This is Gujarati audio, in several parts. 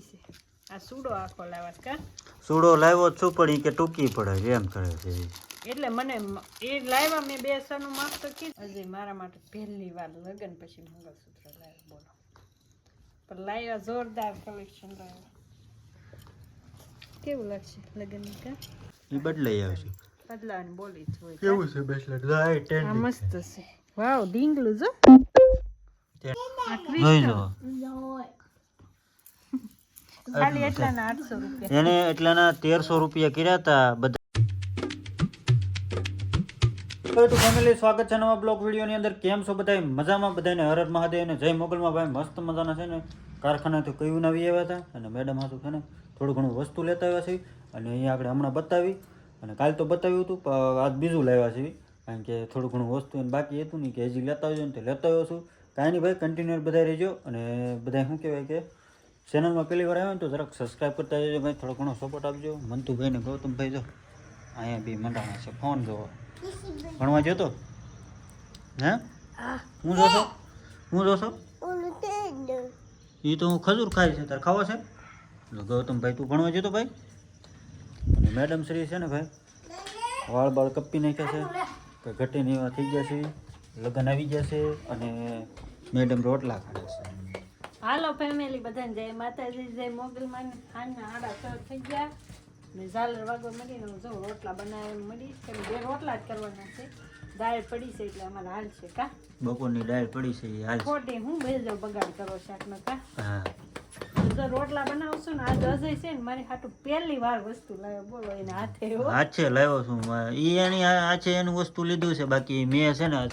છે. આ સૂડો આખો લાવસ કા? સૂડો લાવ્યો છું પણ ઈ કે ટૂંકી પડે એમ કરે છે એટલે મને એ લાવ્યા મેં બે સનું માપ તો કીધું. હજી મારા માટે પહેલી વાર લગન પછી મંગળસૂત્ર લાવ્યો બોલો. પણ લાવ્યા જોરદાર કલેક્શન લાવ્યા. કેવું લાગશે લગ્ન કા? ઈ બદલાઈ આવશે. બદલાવાની બોલી જ હોય કેવું છે બેસલેટ આ ટેન મસ્ત છે. વાવ ડીંગલું જો. જોઈ લો. ખાલી એટલાના આઠસો રૂપિયા. એને એટલાના તેરસો રૂપિયા કર્યા હતા બધા. તો ફેમિલી સ્વાગત છે નવા બ્લોગ વિડીયોની અંદર. કેમ છો બધા મજામાં? બધાને હર હર મહાદેવ ને જય મોગલમાં. ભાઈ મસ્ત મજાના છે ને? કારખાનાથી કયું આવી આવ્યા હતા? અને મેડમ હતું છે ને થોડું ઘણું વસ્તુ લેતા આવ્યા છે. અને અહીંયા આપણે હમણાં બતાવી. અને કાલ તો બતાવ્યું હતું પણ આજ બીજું લાવ્યા છે. કારણ કે થોડું ઘણું વસ્તુ એને બાકી હતું નહીં કે હજી લેતા આવજો ને તે લેતા આવ્યો છું. કાંઈ નહીં ભાઈ કન્ટિન્યુ બધા રહેજો. અને બધા શું કહેવાય કે ચેનલમાં પહેલી વાર આવ્યો ને તો જરાક સબસ્ક્રાઈબ કરતા જજો ભાઈ થોડો ઘણો સપોર્ટ આપજો. મંતુભાઈ ને ગૌતમભાઈ જો, અહીંયા બી મંડાણા છે, ફોન જોવો. ભણવા જતો હે? હું જોશો? હું જોશો? એ તો હું ખજૂર ખાય છે, તારે ખાવો છે? ગૌતમભાઈ, તું ભણવા જતો ભાઈ? અને મેડમ શ્રી છે ને ભાઈ, વાળ બાળ કપી નાખ્યા છે, કે ઘટીને એવા થઈ ગયા છે, લગ્ન આવી ગયા છે, અને મેડમ રોટલા ખાડે છે. હાલો ફેમિલી બધાને જય માતાજી જય મોગલમાં હાંજના આડા સર થઈ ગયા. ને ઝાલર વાગવા મળીને હું જો રોટલા બનાવવા મળી છે બે રોટલા જ કરવાના છે. દાળ પડી છે એટલે અમારે હાલ છે કા? બપોરની દાળ પડી છે હાલ ખોટી હું બેજો બગાડ કરો શાકનો કા? હા. જો રોટલા બનાવશું ને આજ અજય છે ને મારી હાટું પહેલી વાર વસ્તુ લાવ્યો. બોલો એને હાથે હાથે લાવ્યો છું એ એની હાથે એનું વસ્તુ લીધું છે બાકી મેં છે ને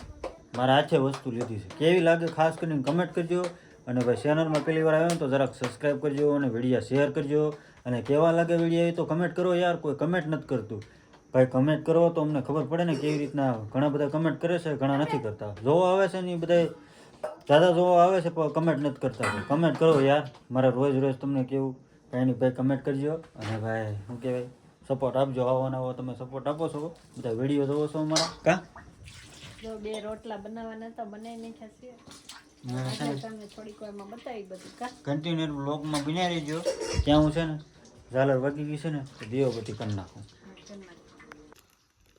મારા હાથે વસ્તુ લીધી છે. કેવી લાગે ખાસ કરીને કમેન્ટ કરજો. અને ભાઈ ચેનલમાં પહેલી વાર આવ્યો ને તો જરાક સબસ્ક્રાઈબ કરજો અને વીડિયો શેર કરજો. અને કેવા લાગે વીડિયો એ તો કમેન્ટ કરો યાર કોઈ કમેન્ટ નથી કરતું. ભાઈ કમેન્ટ કરો તો અમને ખબર પડે ને કેવી રીતના ઘણા બધા કમેન્ટ કરે છે ઘણા નથી કરતા. જોવા આવે છે ને એ બધા દાદા જોવા આવે છે પણ કમેન્ટ નથી કરતા. કમેન્ટ કરો યાર મારે રોજ રોજ તમને કેવું. કાંઈ નહીં ભાઈ કમેન્ટ કરજો. અને ભાઈ શું કહેવાય? સપોર્ટ આપજો આવો ને આવો તમે સપોર્ટ આપો છો. બધા વીડિયો જોવો છો અમારા. કા? જો બે રોટલા બનાવવાના તો બનાવી નાખ્યા છે. કન્ટિન્યુ બ્લોગમાં બન્યા રહેજો. ત્યાં હું છે ને ઝાલર વાગી ગઈ છે ને તો દીવો બધી કરી નાખું.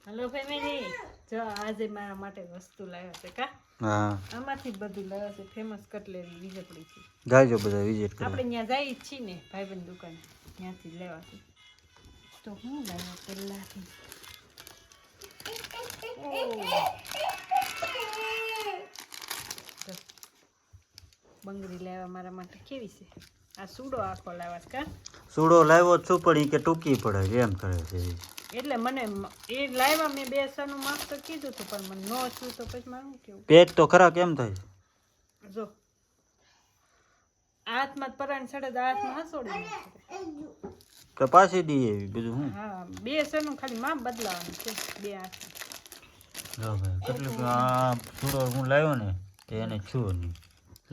Hello family. જો આજે મારા માટે વસ્તુ લાવ્યા છે કા? હા. આમાંથી બધું લાવ્યા છે ફેમસ કટલેરી વીજળી છે. જાયજો બધા વિઝિટ કરો આપણે ત્યાં જઈએ છીએ ને ભાઈબંધ દુકાને. ત્યાંથી લેવા છે. તો હું લાવ્યો પહેલાથી જો. બંગડી લાવ્યા મારા માટે. કેવી છે? આ સૂડો આખો લાવ્યા કા? સૂડો લાવ્યો છું પણ એ કે ટૂંકી પડે છે એમ કરે છે એટલે મને એ લાવ્યા મેં બે સનું માપ તો કીધું હતું પણ મને ન છું તો પછી મારું કેવું? પેટ તો ખરા કેમ થાય જો. હાથમાં પરાણ સડે હાથમાં હસોડી. કે પાછી દઈએ એવી બીજું હું? હા બે સનું ખાલી માપ બદલાવાનું છે બે હાથ કેટલું આ સૂડો હું લાવ્યો ને એને છું નહીં.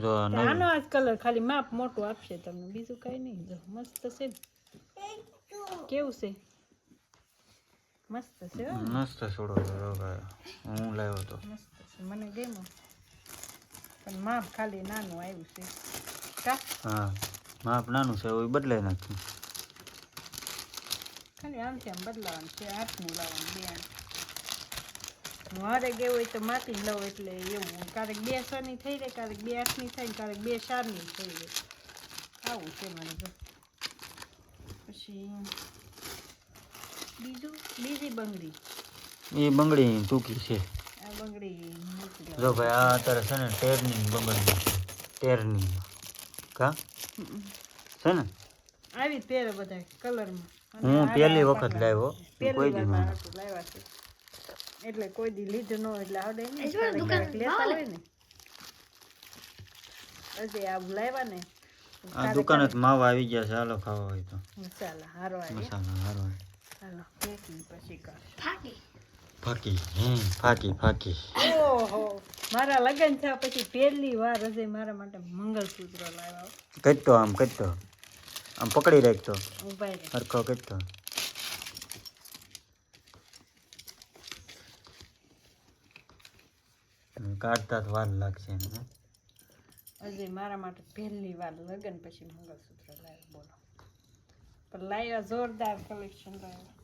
જો આ આનો આ કલર ખાલી માપ મોટું આપશે તમને બીજું કઈ નહીં. જો મસ્ત છે કેવું છે? મસ્ત છે મસ્ત સૂડો છે જો ભાઈ. હું લાવ્યો તો. મસ્ત છે મને ગમ્યું. પણ માપ ખાલી નાનું આવ્યું છે. કા? હા માપ નાનું છે એવું બદલાઈ નાખ્યું. ખાલી આમથી આમ બદલાવાનું છે આઠનું લાવવાનું બે આઠ મારે ગયું હોય તો માથી લઉં એટલે એવું. ક્યારેક બે સની થઈ જાય ક્યારેક બે આઠની થાય ક્યારેક બે ચારની થઈ જાય. આવું છે મારે તો. પછી બીજું? બીજી બંગડી. એ બંગડી ટૂંકી છે. આ બંગડી જો ભાઈ આ અત્યારે છે ને ટેરની બંગડી ટેરની. કા? છે ને? આવી પહેરે બધા કલરમાં. હું પહેલી વખત લાવ્યો. કોઈ દી લાવ્યા છે. એટલે કોઈ દી લીધું નો એટલે આવડે નહીં. લેતા હોય ને. હજી આ લાવ્યા ને. આ દુકાને જ માવા આવી ગયા છે. હાલો ખાવા હોય તો. મસાલા હારો આવી મસાલા હારો હાલો પેકિંગ પછી કર. ફાકી. હમ ફાકી ફાકી. ઓહો મારા લગન થયા પછી પહેલી વાર હજે મારા માટે મંગળસૂત્ર લાવ્યો. કટતો આમ કટતો આમ પકડી રાખતો ઉભાઈ હરખો કટતો કાઢતા જ વાર લાગશે એને. અજય મારા માટે પહેલી વાર લગ્ન પછી મંગળસૂત્ર લાવ્યો બોલો. પણ લાવ્યા જોરદાર કલેક્શન લાવ્યા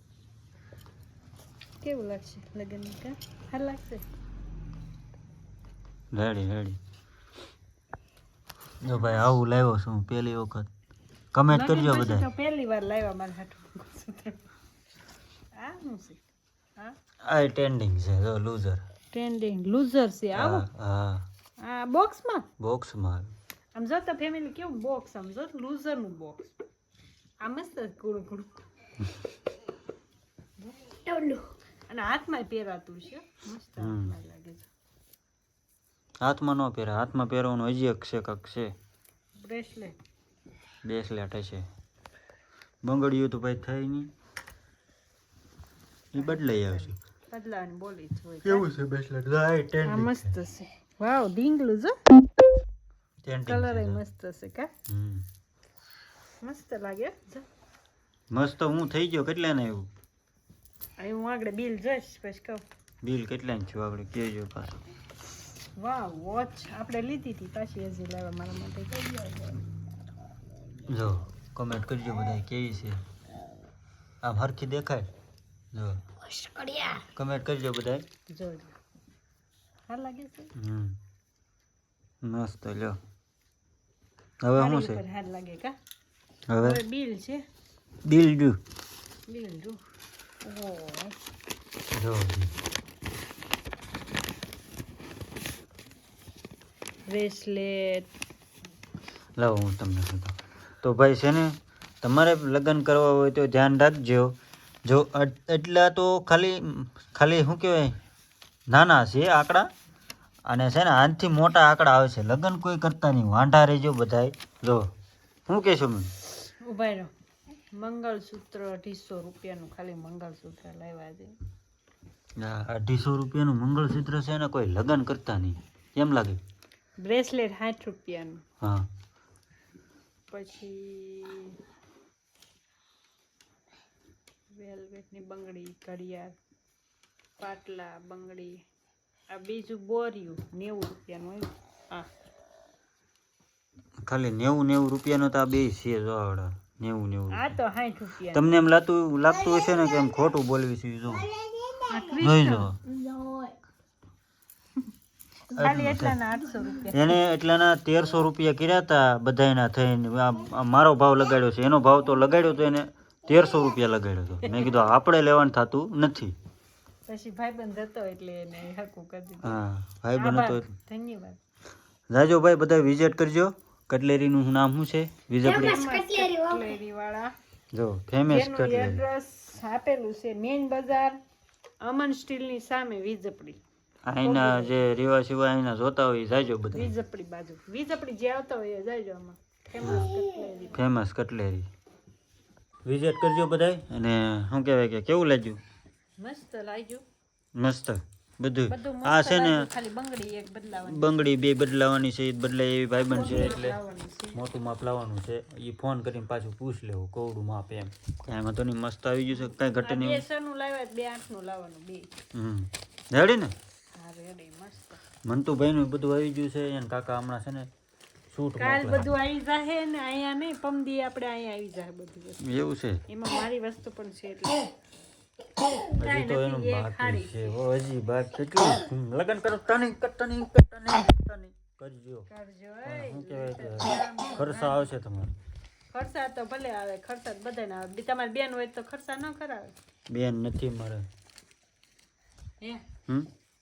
કેવું લાગશે લગ્ન કા? સારું લાગશે? Ready ready. જો ભાઈ આવું લાવ્યો છું પહેલી વખત. કમેન્ટ કરજો બધા તો પહેલી વાર લાવ્યા મારા હાટું મંગળસૂત્ર. આ શું છે? હા? આ ટ્રેન્ડિંગ છે જો લૂઝર ટ્રેન્ડિંગ લૂઝર છે. આવો. હા આ બોક્સમાં બોક્સમાં આમ જો તો ફેમિલી કેવું બોક્સ આમ જો લૂઝરનું બોક્સ આ મસ્ત કુડું કુડું અને હાથમાં પહેરાતું છે. મસ્ત હાથમાં લાગે છે. હાથમાં ન પહેરે હાથમાં પહેરવાનું હજી એક છે કાંક છે. બ્રેસલેટ બ્રેસલેટ હશે. બંગડિયું તો ભાઈ થાય નહીં. એ બદલાઈ આવશે. બદલાવાની બોલી કેવું છે આ મસ્ત છે. વાવ ડીંગલું જો. કલર મસ્ત છે કા? હમ. મસ્ત લાગે મસ્ત હું થઈ ગયો કેટલા ને આવ્યું આ હું આગળ બિલ જોઈશ પછી કહું. બિલ કેટલા ને છું આપણે કેજો પાછું. વાવ વોચ આપણે લીધી હતી પાછી હજી લેવા મારા માટે. કહી જો કમેન્ટ કરજો બધા કેવી છે. આમ હરખી દેખાય. જો. કમેન્ટ કરજો બધા જોજો. સારું લાગે છે? હમ. મસ્ત લ્યો. હવે શું છે? ઉપર લાગે કા? હવે? હવે બિલ છે. બિલ ડુ બિલ ડુ ઓ જો. બ્રેસલેટ લાવો હું તમને તો ભાઈ છે ને તમારે લગ્ન કરવા હોય તો ધ્યાન રાખજો. જો એટલા તો ખાલી ખાલી શું કહેવાય? નાના છે આંકડા. અને છે ને આનાથી મોટા આંકડા આવે છે. લગ્ન કોઈ કરતા નહીં. વાંઢા રહેજો બધાય. જો શું કહેશો મને? ઊભા રહો. મંગળસૂત્ર અઢીસો રૂપિયાનું ખાલી મંગળસૂત્ર લાવ્યા છે. અઢીસો રૂપિયાનું મંગળસૂત્ર છે ને કોઈ લગ્ન કરતા નહીં. કેમ લાગે? બ્રેસલેટ સાઠ રૂપિયાનું. હા. પછી વેલ્વેટની બંગડી ઘડિયાળ પાટલા બંગડી આ બીજું બોરિયું નેવું રૂપિયાનું આવ્યું આ ખાલી નેવું નેવું રૂપિયાનો તો આ બે છે જો આવડા. નેવું નેવું આ તો સાઠ રૂપિયા. તમને એમ લાગતું લાગતું હશે ને કે એમ ખોટું બોલવી છે જો. જોઈ લો. રૂપિયા. એને એટલાના તેરસો રૂપિયા કર્યા હતા બધાયના થઈને. મારો ભાવ લગાડ્યો છે. એનો ભાવ તો લગાડ્યો તો એને તેરસો રૂપિયા લગાડ્યો હતો મેં કીધું આપણે લેવાનું થતું નથી. પછી ભાઈબંધ હતો એટલે એને હરકું કરી દીધું. હા ભાઈ બનો તો ધન્યવાદ. રાજો ભાઈ બધા વિઝિટ કરજો. કટલેરીનું નામ શું છે? કટલેરી વાળા. જો ફેમસ કટલેરી. એડ્રેસ આપેલું છે મેઇન બજાર અમન સ્ટીલની સામે વીજપડી. અહીંના જે રીવા સિવાય અહીંના જોતા હોય જાજો બધા. વીજપડી બાજુ. વીજપડી જે આવતા હોય એ જાયજો આમાં. Famous cutlery. Famous cutlery. Visit કરજો બધાય. અને શું કહેવાય કે કેવું લાગ્યું? મસ્ત લાગ્યું. મસ્ત. બધું. આ છે ને બંગડી એક બદલાવાની. બંગડી બે બદલાવાની છે બદલાય એવી ભાઈબંધ છે એટલે મોટું માપ લાવવાનું છે. એ ફોન કરીને પાછું પૂછ લેવું કોવડું માપ એમ. કાંઈ એમાં તો નહીં મસ્ત આવી ગયું છે કાંઈ ઘટે નહીં. બે આઠનું લાવવાનું બે. હમ. રેડી ને? હા રેડી મસ્ત. મંતુભાઈનું બધું આવી ગયું છે એને કાકા હમણાં છે ને શૂટ કાલ બધું આવી જાહે ને અહીંયા નહીં પમદી આપણે અહીંયા આવી જાય બધું એવું છે? એમાં મારી વસ્તુ પણ છે એટલે. હજી તો એનું બાકી છે. હજી બાકી કેટલું લગન કરો કરજો. કરજો શું કહેવાય ખર્ચા આવશે તમારે. ખર્ચા તો ભલે આવે ખર્ચા તો બધાને આવે. તમારી બેન હોય તો ખર્ચા ન કરાવે. બેન નથી મારે. હે?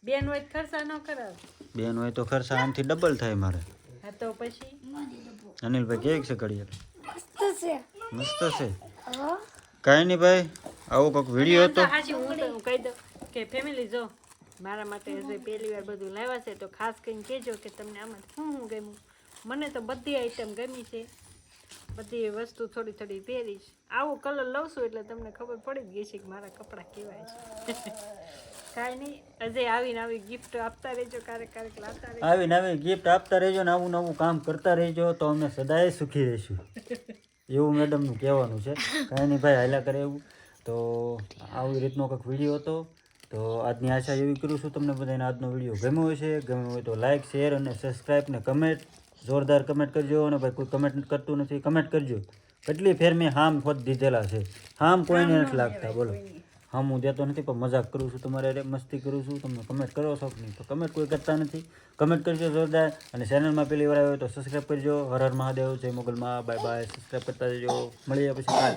બેન હોય તો ખર્ચા ન કરાવે. બેન હોય તો ખર્ચા આમથી ડબલ થાય મારે. હા તો પછી? અનિલભાઈ કેવી છે ઘડિયાળ મસ્ત છે. કાંઈ નહીં ભાઈ આવો કોઈક વીડિયો હતો. હાજી હું તો કહી દઉં કે ફેમિલી જો મારા માટે હજી પહેલી વાર બધું લાવ્યા છે તો ખાસ કરીને કહેજો કે તમને આમાં શું શું ગમ્યું. મને તો બધી આઈટમ ગમી છે. બધી વસ્તુ થોડી થોડી પહેરીશ આવો કલર લઉં છું એટલે તમને ખબર પડી જ ગઈ છે કે મારા કપડાં કેવાય છે. કાંઈ નહીં. અજય આવીને આવી ગિફ્ટ આપતા રહેજો ક્યારેક ક્યારેક લાવતા રહેજો. આવીને આવી ગિફ્ટ આપતા રહેજો ને આવું નવું કામ કરતા રહેજો તો અમે સદાય સુખી રહીશું. એવું મેડમનું કહેવાનું છે. કાંઈ નહીં ભાઈ હાલ્યા કરે એવું. તો આવી રીતનો કંઈક વીડિયો હતો. તો આજની આશા એવી કરું છું તમને બધાને આજનો વીડિયો ગમ્યો હશે. ગમ્યો હોય તો લાઇક શેર અને સબસ્ક્રાઈબ ને કમેન્ટ જોરદાર કમેન્ટ કરજો અને ભાઈ કોઈ કમેન્ટ કરતું નથી કમેન્ટ કરજો. કેટલી ફેર મેં હામ ખોદ દીધેલા છે. હામ કોઈને નથી લાગતા બોલો. હામ હું દેતો નથી, પણ મજાક કરું છું. તમારે અરે મસ્તી કરું છું તમે કમેન્ટ કરો છો નહીં. તો કમેન્ટ કોઈ કરતા નથી. કમેન્ટ કરજો જોરદાર. અને ચેનલમાં પહેલી વાર આવ્યો તો સબસ્ક્રાઈબ કરજો. હર હર મહાદેવ. જય મોગલમાં બાય બાય સબસ્ક્રાઈબ કરતા જજો. મળીએ પછી. કાલ